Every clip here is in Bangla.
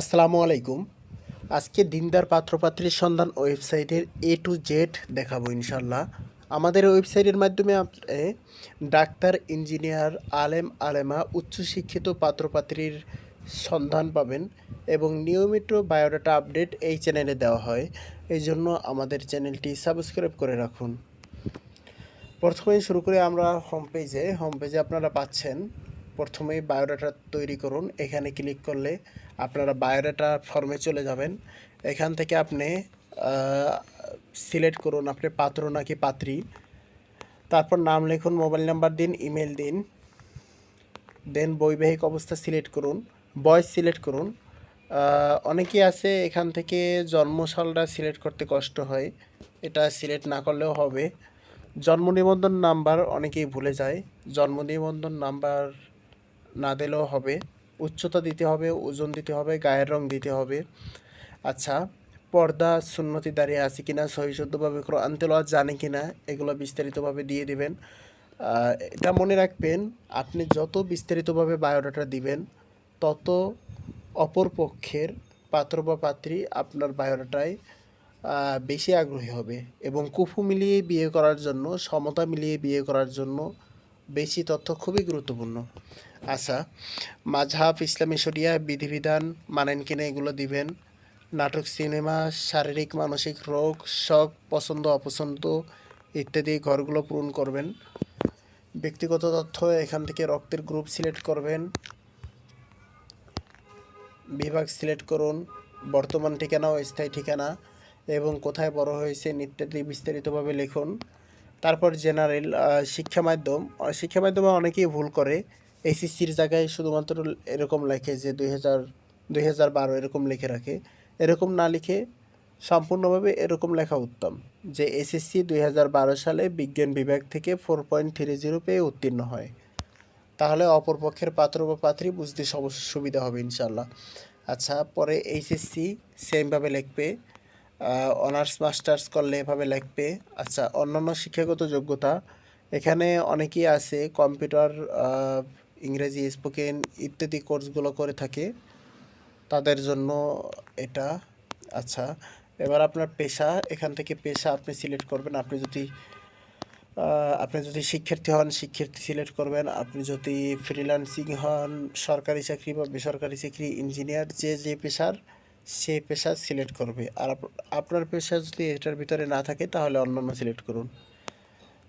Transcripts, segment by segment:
আসসালামু আলাইকুম। আজকে দিনদার পাত্রপাত্রীর সন্ধান ওয়েবসাইটের এ টু জেড দেখাবো ইনশাল্লাহ আমাদের ওয়েবসাইটের মাধ্যমে আপনি ডাক্তার, ইঞ্জিনিয়ার, আলেম, আলেমা, উচ্চশিক্ষিত পাত্রপাত্রীর সন্ধান পাবেন এবং নিয়মিত বায়োডাটা আপডেট এই চ্যানেলে দেওয়া হয়। এই জন্য আমাদের চ্যানেলটি সাবস্ক্রাইব করে রাখুন। প্রথমেই শুরু করে আমরা হোম পেজে। হোম পেজে আপনারা পাচ্ছেন প্রথমেই বায়োডাটা তৈরি করুন। এখানে ক্লিক করলে আপনারা বায়োডাটা ফর্মে চলে যাবেন। এখান থেকে আপনি সিলেক্ট করুন আপনি পাত্র নাকি পাত্রী। তারপর নাম লিখুন মোবাইল নাম্বার দিন ইমেল দিন। দেন বৈবাহিক অবস্থা সিলেক্ট করুন। বয়স সিলেক্ট করুন। অনেকেই আছে এখান থেকে জন্মসালটা সিলেক্ট করতে কষ্ট হয়। এটা সিলেক্ট না করলেও হবে। জন্ম নিবন্ধন নাম্বার অনেকেই ভুলে যায়। জন্ম নিবন্ধন নাম্বার না দিলেও হবে। উচ্চতা দিতে হবে, ওজন দিতে হবে, গায়ের রং দিতে হবে। আচ্ছা পর্দা সুন্নতি দাঁড়িয়ে আছে কিনা সহিশুদ্ধভাবে কোরআন তেলাওয়াত জানে কিনা, এগুলো বিস্তারিতভাবে দিয়ে দিবেন। এটা মনে রাখবেন, আপনি যত বিস্তারিতভাবে বায়োডাটা দিবেন, তত অপর পক্ষের পাত্র বা পাত্রী আপনার বায়োডাটায় বেশি আগ্রহী হবে এবং কুফু মিলিয়ে বিয়ে করার জন্য, সমতা মিলিয়ে বিয়ে করার জন্য বেশি তথ্য খুবই গুরুত্বপূর্ণ। আচ্ছা মাঝহাব, ইসলামী শরিয়া বিধিবিধান, মানেন কিনা এগুলো দিবেন? নাটক, সিনেমা, শারীরিক, মানসিক রোগ, শখ, পছন্দ, অপছন্দ ইত্যাদি ঘরগুলো পূরণ করবেন। ব্যক্তিগত তথ্য এখান থেকে রক্তের গ্রুপ সিলেক্ট করবেন। বিভাগ সিলেক্ট করুন। বর্তমান ঠিকানা ও স্থায়ী ঠিকানা এবং কোথায় বড় হয়েছে ইত্যাদি বিস্তারিতভাবে লিখুন। তারপর জেনারেল শিক্ষা মাধ্যম। শিক্ষা মাধ্যমে অনেকেই ভুল করে। এসএসসির জায়গায় শুধুমাত্র এরকম লেখে যে দুই হাজার দুই হাজার বারো এরকম লিখে রাখে। এরকম না লিখে সম্পূর্ণভাবে এরকম লেখা উত্তম, যে এসএসসি দুই হাজার বারো সালে বিজ্ঞান বিভাগ থেকে ফোর পয়েন্ট থ্রি জিরো পেয়ে উত্তীর্ণ হয়। তাহলে অপরপক্ষের পাত্র বা পাত্রী বুঝতে সব- সুবিধা হবে ইনশাল্লাহ আচ্ছা পরে এইচএসসি সেমভাবে লিখবে। অনার্স মাস্টার্স করলে এভাবে লিখবে আচ্ছা অন্যান্য শিক্ষাগত যোগ্যতা, এখানে অনেকেই আছে কম্পিউটার ইংরেজি স্পোকেন ইত্যাদি কোর্সগুলো করে থাকে। তাদের জন্য এটা আচ্ছা এবার আপনার পেশা, এখান থেকে পেশা আপনি সিলেক্ট করবেন। আপনি যদি আপনি যদি শিক্ষার্থী হন, শিক্ষার্থী সিলেক্ট করবেন। আপনি যদি ফ্রিল্যান্সিং হন, সরকারি চাকরি বা বেসরকারি চাকরি ইঞ্জিনিয়ার যে যে পেশার সেই পেশা সিলেক্ট করবে। আর আপ- আপনার পেশা যদি এটার ভিতরে না থাকে, তাহলে অন্যান্য সিলেক্ট করুন।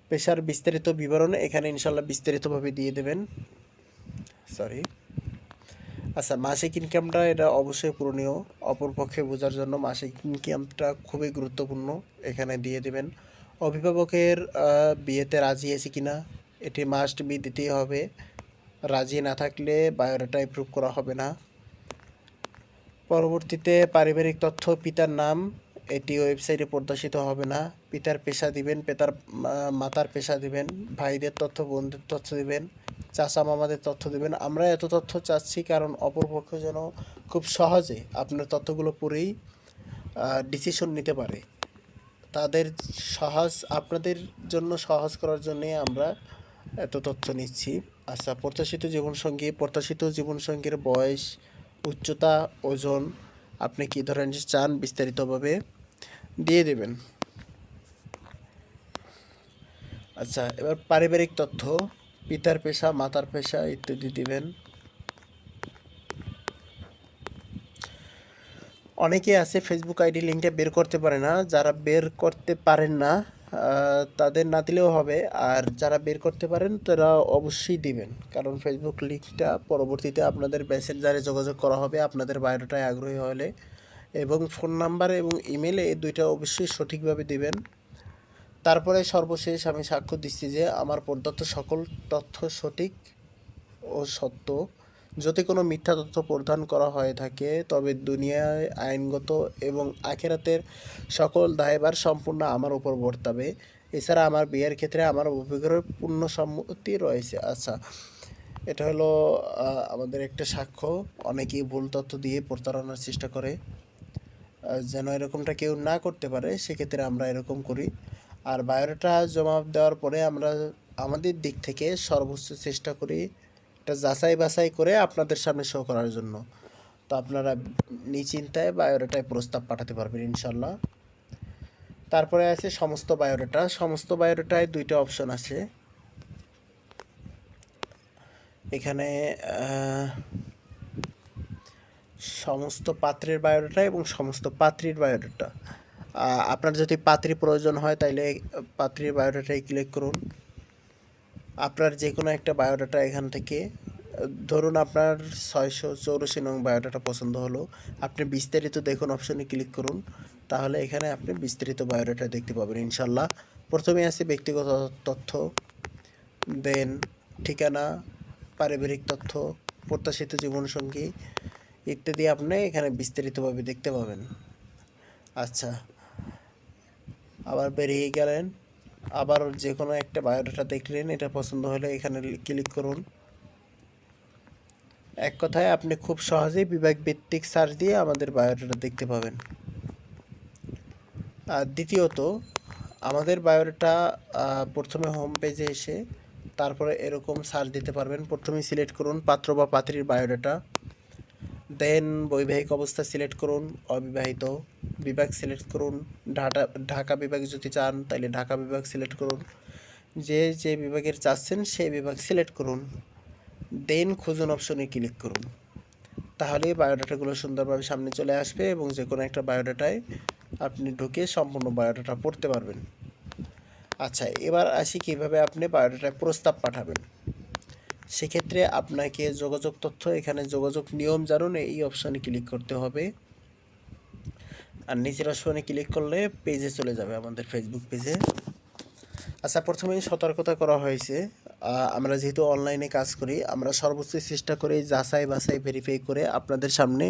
পেশার বিস্তারিত বিবরণ এখানে ইনশাল্লাহ বিস্তারিতভাবে দিয়ে দেবেন। সরি আচ্ছা মাসিক ইনকামটা এটা অবশ্যই পূরণীয়। অপরপক্ষে বোঝার জন্য মাসিক ইনকামটা খুবই গুরুত্বপূর্ণ। এখানে দিয়ে দেবেন, অভিভাবকের বিয়েতে রাজি আছে কিনা? এটি মাস্ট বি দিতেই হবে। রাজি না থাকলে বায়োডাটা অ্যাপ্রুভ করা হবে না। পরবর্তীতে পারিবারিক তথ্য, পিতার নাম, এটি ওয়েবসাইটে প্রদর্শিত হবে না। পিতার পেশা দিবেন, পিতার মাতার পেশা দিবেন, ভাইদের তথ্য, বোনদের তথ্য দিবেন, চাচা মামাদের তথ্য দিবেন। আমরা এত তথ্য চাচ্ছি কারণ অপরপক্ষ যেন খুব সহজে আপনার তথ্যগুলো পড়েই ডিসিশন নিতে পারে। তাদের সহজ, আপনাদের জন্য সহজ করার জন্যে আমরা এত তথ্য নিচ্ছি। আচ্ছা প্রত্যাশিত জীবনসঙ্গী, প্রত্যাশিত জীবনসঙ্গীর বয়স উচ্চতা, ওজন, আপনি কী ধরনের চান বিস্তারিতভাবে দিয়ে দেবেন। আচ্ছা এবার পারিবারিক তথ্য, পিতার পেশা, মাতার পেশা ইত্যাদি দিবেন। অনেকে আছে ফেসবুক আইডি লিঙ্কটা বের করতে পারে না, যারা বের করতে পারেন না তাদের না দিলেও হবে। আর যারা বের করতে পারেন, তারা অবশ্যই দিবেন। কারণ ফেসবুক লিঙ্কটা পরবর্তীতে আপনাদের মেসেঞ্জারে যোগাযোগ করা হবে, আপনাদের বায়োডাটায় আগ্রহী হলে। এবং ফোন নাম্বার এবং ইমেলে এই দুইটা অবশ্যই সঠিকভাবে দিবেন। তারপরে সর্বশেষ আমি সাক্ষ্য দিচ্ছি যে, আমার প্রদত্ত সকল তথ্য সঠিক ও সত্য। যদি কোনো মিথ্যা তথ্য প্রদান করা হয়ে থাকে, তবে দুনিয়ায় আইনগত এবং আখেরাতের সকল দায়ভার সম্পূর্ণ আমার উপর বর্তাবে। এছাড়া আমার বিয়ের ক্ষেত্রে আমার অভিজ্ঞতার পূর্ণ সম্মতি রয়েছে। আচ্ছা এটা হলো আমাদের একটা সাক্ষ্য। অনেকেই ভুল তথ্য দিয়ে প্রতারণার চেষ্টা করে। যেন এরকমটা কেউ না করতে পারে, সেক্ষেত্রে আমরা এরকম করি। আর বায়োডাটা জমা দেওয়ার পরে আমরা আমাদের দিক থেকে সর্বোচ্চ চেষ্টা করি এটা যাচাই বাছাই করে আপনাদের সামনে শো করার জন্য। তো আপনারা নিচিন্তায় বায়োডাটায় প্রস্তাব পাঠাতে পারবেন ইনশাল্লাহ তারপরে আছে সমস্ত বায়োডাটা। সমস্ত বায়োডাটায় দুইটা অপশন আছে। এখানে সমস্ত পাত্রের বায়োডাটা এবং সমস্ত পাত্রীর বায়োডাটা। আপনার যদি পাত্রী প্রয়োজন হয় তাইলে পাত্রীর বায়োডাটায় ক্লিক করুন। আপনার যে কোনো একটা বায়োডাটা এখান থেকে, ধরুন আপনার ছয়শো চৌরাশি নং বায়োডাটা পছন্দ হলো, আপনি বিস্তারিত দেখুন অপশনে ক্লিক করুন, তাহলে এখানে আপনি বিস্তারিত বায়োডাটা দেখতে পাবেন, ইনশাল্লাহ। প্রথমে আছে ব্যক্তিগত তথ্য দেন ঠিকানা, পারিবারিক তথ্য, প্রত্যাশিত জীবনসঙ্গী ইত্যাদি আপনি এখানে বিস্তারিতভাবে দেখতে পাবেন। আচ্ছা আবার বেরিয়ে গেলেন। আবার যে কোনো একটা বায়োডাটা দেখলেন, এটা পছন্দ হলে এখানে ক্লিক করুন। এক কথায় আপনি খুব সহজেই বিভাগ ভিত্তিক সার্চ দিয়ে আমাদের বায়োডাটা দেখতে পাবেন। আর দ্বিতীয়ত, আমাদের বায়োডাটা প্রথমে হোম পেজে এসে তারপরে এরকম সার্চ দিতে পারবেন। প্রথমে সিলেক্ট করুন পাত্র বা পাত্রীর বায়োডাটা। দেন বৈবাহিক অবস্থা সিলেক্ট করুন, অবিবাহিত বিভাগ সিলেক্ট করুন ঢাকা ঢাকা বিভাগ যদি চান তাহলে ঢাকা বিভাগ সিলেক্ট করুন। যে যে বিভাগের চাচ্ছেন, সেই বিভাগ সিলেক্ট করুন। দেন খুঁজুন অপশনে ক্লিক করুন। তাহলে বায়োডাটাগুলো সুন্দরভাবে সামনে চলে আসবে এবং যে কোনো একটা বায়োডাটায় আপনি ঢুকে সম্পূর্ণ বায়োডাটা পড়তে পারবেন। আচ্ছা এবার আসি কীভাবে আপনি বায়োডাটায় প্রস্তাব পাঠাবেন। সেক্ষেত্রে আপনাকে যোগাযোগ তথ্য, এখানে যোগাযোগ নিয়ম জানুন, এই অপশানে ক্লিক করতে হবে। আর নিচের অপশনে ক্লিক করলে পেজে চলে যাবে আমাদের ফেসবুক পেজে আচ্ছা প্রথমেই সতর্কতা করা হয়েছে। আমরা যেহেতু অনলাইনে কাজ করি, আমরা সর্বোচ্চ চেষ্টা করি যাচাই বাছাই ভেরিফাই করে আপনাদের সামনে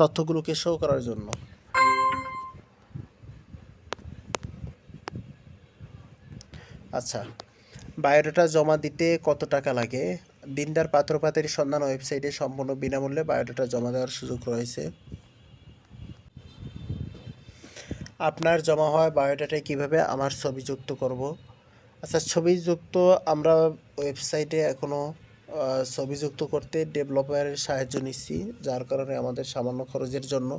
তথ্যগুলোকে শো করার জন্য। আচ্ছা বায়োডাটা জমা দিতে কত টাকা লাগে? দিনদার পাত্রপাতের সন্ধান ওয়েবসাইটে সম্পূর্ণ বিনামূল্যে বায়োডাটা জমা দেওয়ার সুযোগ রয়েছে। আপনার জমা হওয়া বায়োডাটায় কীভাবে আমার ছবি যুক্ত করব? আচ্ছা ছবি যুক্ত আমরা ওয়েবসাইটে এখনও ছবি যুক্ত করতে ডেভেলপারের সাহায্য নিচ্ছি, যার কারণে আমাদের সামান্য খরচের জন্য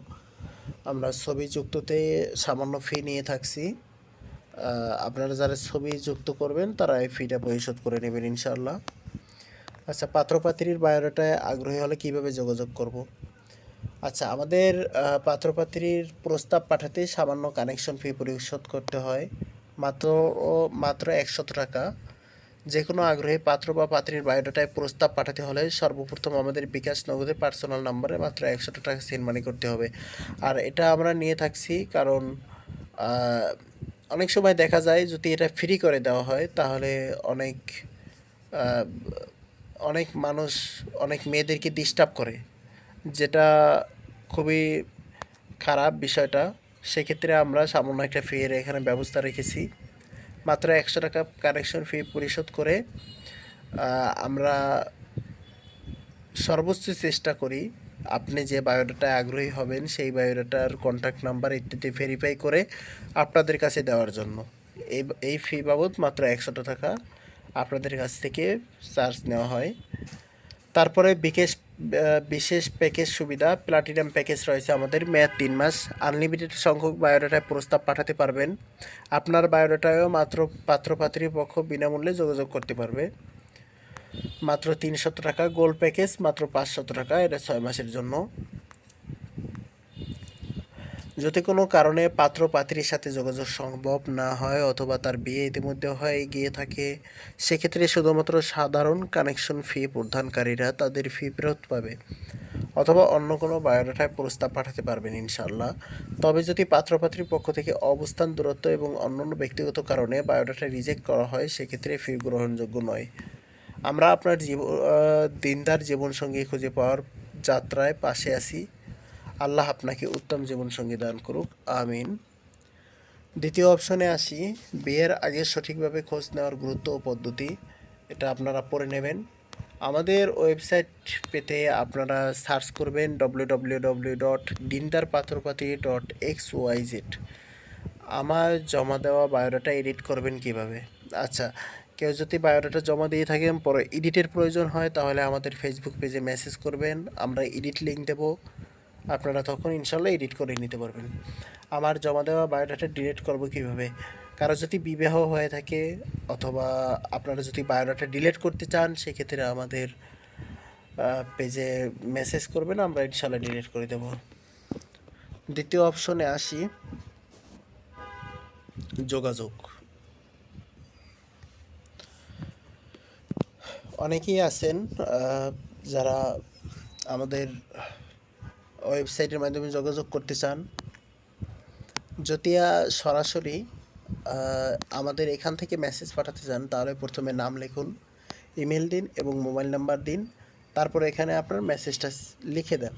আমরা ছবি যুক্ততে সামান্য ফি নিয়ে থাকছি। আপনারা যারা ছবি যুক্ত করবেন, তারা এই ফিটা পরিশোধ করে নেবেন, ইনশাআল্লাহ। আচ্ছা পাত্রপাত্রীর বায়োডাটায় আগ্রহী হলে কীভাবে যোগাযোগ করব? আচ্ছা আমাদের পাত্রপাত্রীর প্রস্তাব পাঠাতে সামান্য কানেকশন ফি পরিশোধ করতে হয়। মাত্র মাত্র একশত টাকা। যে কোনো আগ্রহী পাত্র বা পাত্রীর বায়োডাটায় প্রস্তাব পাঠাতে হলে সর্বপ্রথম আমাদের বিকাশ নগদে পার্সোনাল নাম্বারে মাত্র একশো টাকা সেন্ড মানি করতে হবে। আর এটা আমরা নিয়ে থাকছি কারণ অনেক সময় দেখা যায় যদি এটা ফ্রি করে দেওয়া হয় তাহলে অনেক অনেক মানুষ, অনেক মেয়েদেরকে ডিস্টার্ব করে, যেটা খুবই খারাপ বিষয়টা। সেক্ষেত্রে আমরা সামান্য একটা ফি এর এখানে ব্যবস্থা রেখেছি। মাত্র একশো টাকা কানেকশন ফি পরিশোধ করে আমরা সর্বোচ্চ চেষ্টা করি আপনি যে বায়োডাটায় আগ্রহী হবেন, সেই বায়োডাটার কন্ট্যাক্ট নাম্বার ইত্যাদি ভেরিফাই করে আপনাদের কাছে দেওয়ার জন্য। এই এই ফি বাবদ মাত্র একশো টাকা আপনাদের কাছ থেকে চার্জ নেওয়া হয়। তারপরে বিশেষ বিশেষ প্যাকেজ সুবিধা প্লাটিনাম প্যাকেজ রয়েছে আমাদের, মেয়াদ তিন মাস। আনলিমিটেড সংখ্যক বায়োডাটায় প্রস্তাব পাঠাতে পারবেন। আপনার বায়োডাটায়ও মাত্র পাত্রপাত্রী পক্ষ বিনামূল্যে যোগাযোগ করতে পারবে। মাত্র তিনশত টাকা গোল্ড প্যাকেজ মাত্র পাঁচশত টাকা, এটা ছয় মাসের জন্য। যদি কোনো কারণে পাত্র পাত্রীর সাথে যোগাযোগ সম্ভব না হয় অথবা তার বিয়ে ইতিমধ্যে হয়ে গিয়ে থাকে, সেক্ষেত্রে শুধুমাত্র সাধারণ কানেকশন ফি প্রদানকারীরা তাদের ফি ফেরত পাবে অথবা অন্য কোনো বায়োডাটায় প্রস্তাব পাঠাতে পারবেন ইনশাল্লাহ তবে যদি পাত্রপাত্রীর পক্ষ থেকে অবস্থান দূরত্ব এবং অন্যান্য ব্যক্তিগত কারণে বায়োডাটা রিজেক্ট করা হয়, সেক্ষেত্রে ফি গ্রহণযোগ্য নয়। আমরা আপনার জীব দিনদার জীবনসঙ্গী খুঁজে পাওয়ার যাত্রায় পাশে আছি। আল্লাহ আপনাকে উত্তম জীবনসঙ্গী দান করুক, আমিন। দ্বিতীয় অপশনে আসি, বিয়ের আগে সঠিকভাবে খোঁজ নেওয়ার গুরুত্ব ও পদ্ধতি, এটা আপনারা পড়ে নেবেন। আমাদের ওয়েবসাইট পেতে আপনারা সার্চ করবেন W W W dot dot X Y Z আমার জমা দেওয়া বায়োডাটা এডিট করবেন কীভাবে? আচ্ছা কেউ যদি বায়োডাটা জমা দিয়ে থাকেন পরে এডিটের প্রয়োজন হয়, তাহলে আমাদের ফেসবুক পেজে মেসেজ করবেন, আমরা এডিট লিঙ্ক দেব। আপনারা তখন ইনশাল্লাহ এডিট করে নিতে পারবেন। আমার জমা দেওয়া বায়োডাটা ডিলিট করব কীভাবে? কারও যদি বিবাহ হয়ে থাকে অথবা আপনারা যদি বায়োডাটা ডিলিট করতে চান, সেক্ষেত্রে আমাদের পেজে মেসেজ করবেন, আমরা ইনশাল্লাহ ডিলিট করে দেব। দ্বিতীয় অপশনে আসি। যোগাযোগ। অনেকেই আছেন যারা আমাদের ওয়েবসাইটের মাধ্যমে যোগাযোগ করতে চান যদিয়া সরাসরি আমাদের এখান থেকে মেসেজ পাঠাতে চান, তাহলে প্রথমে নাম লিখুন ইমেল দিন এবং মোবাইল নাম্বার দিন, তারপর এখানে আপনার মেসেজটা লিখে দেন।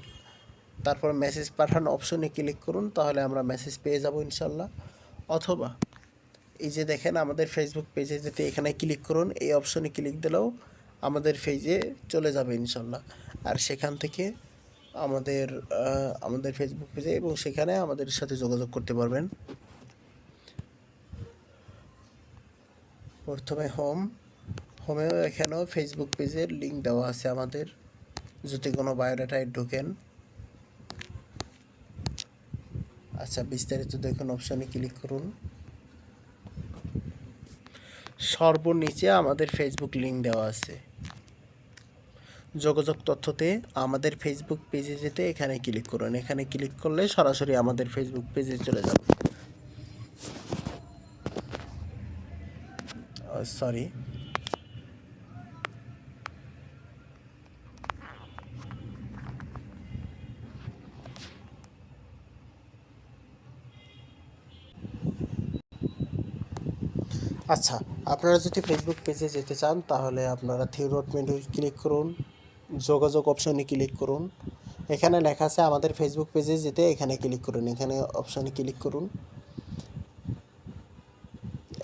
তারপর মেসেজ পাঠানো অপশনে ক্লিক করুন, তাহলে আমরা মেসেজ পেয়ে যাব ইনশাল্লাহ। অথবা, এই যে দেখেন আমাদের ফেসবুক পেজে যেতে এখানে ক্লিক করুন, এই অপশনে ক্লিক দিলেও আমাদের পেজে চলে যাবে ইনশাল্লাহ। আর সেখান থেকে আমাদের আমাদের ফেসবুক পেজে এবং সেখানে আমাদের সাথে যোগাযোগ করতে পারবেন। প্রথমে হোম হোমেও এখানেও ফেসবুক পেজের লিঙ্ক দেওয়া আছে আমাদের। যদি কোনো বায়োডাটায় ঢোকেন। আচ্ছা বিস্তারিত দেখুন অপশানে ক্লিক করুন। সর্বনিচে আমাদের ফেসবুক লিঙ্ক দেওয়া আছে। যোগাযোগ তথ্যতে আমাদের ফেসবুক পেজে যেতে এখানে ক্লিক করুন। এখানে ক্লিক করলে সরাসরি আমাদের ফেসবুক পেজে চলে যাবে। সরি আচ্ছা আপনারা যদি ফেসবুক পেজে যেতে চান, তাহলে আপনারা থিওরোড মেনু ক্লিক করুন। যোগাযোগ অপশনে ক্লিক করুন। এখানে লেখা আছে আমাদের ফেসবুক পেজে যেতে এখানে ক্লিক করুন। এখানে অপশনে ক্লিক করুন।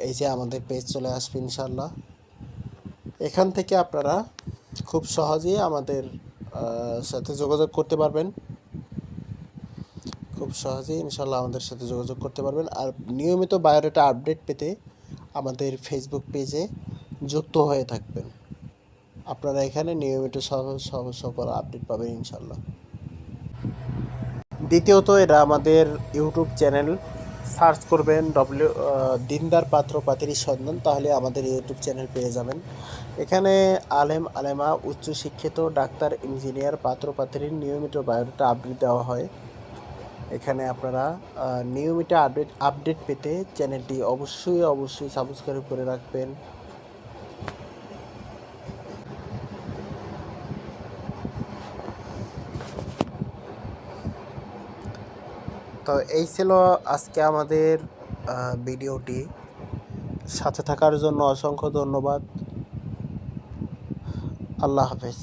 এই যে আমাদের পেজ চলে আসবে ইনশাল্লাহ এখান থেকে আপনারা খুব সহজেই আমাদের সাথে যোগাযোগ করতে পারবেন। খুব সহজেই ইনশাল্লাহ আমাদের সাথে যোগাযোগ করতে পারবেন। আর নিয়মিত বায়োডাটা আপডেট পেতে আমাদের ফেসবুক পেজে যুক্ত হয়ে থাকবেন। আপনারা এখানে নিয়মিত সকল আপডেট পাবেন ইনশাল্লাহ দ্বিতীয়ত এটা আমাদের ইউটিউব চ্যানেল সার্চ করবেন ডব্লিউ দিনদার পাত্র পাতিরি সন্ধান, তাহলে আমাদের ইউটিউব চ্যানেল পেয়ে যাবেন। এখানে আলেম, আলেমা উচ্চশিক্ষিত ডাক্তার, ইঞ্জিনিয়ার, পাত্র পাত্রীর নিয়মিত বায়োডাটা আপডেট দেওয়া হয়। এখানে আপনারা নিয়মিত আপডেট আপডেট পেতে চ্যানেলটি অবশ্যই অবশ্যই সাবস্ক্রাইব করে রাখবেন। তো এই ছিল আজকে আমাদের ভিডিওটি। সাথে থাকার জন্য অসংখ্য ধন্যবাদ। আল্লাহ হাফেজ।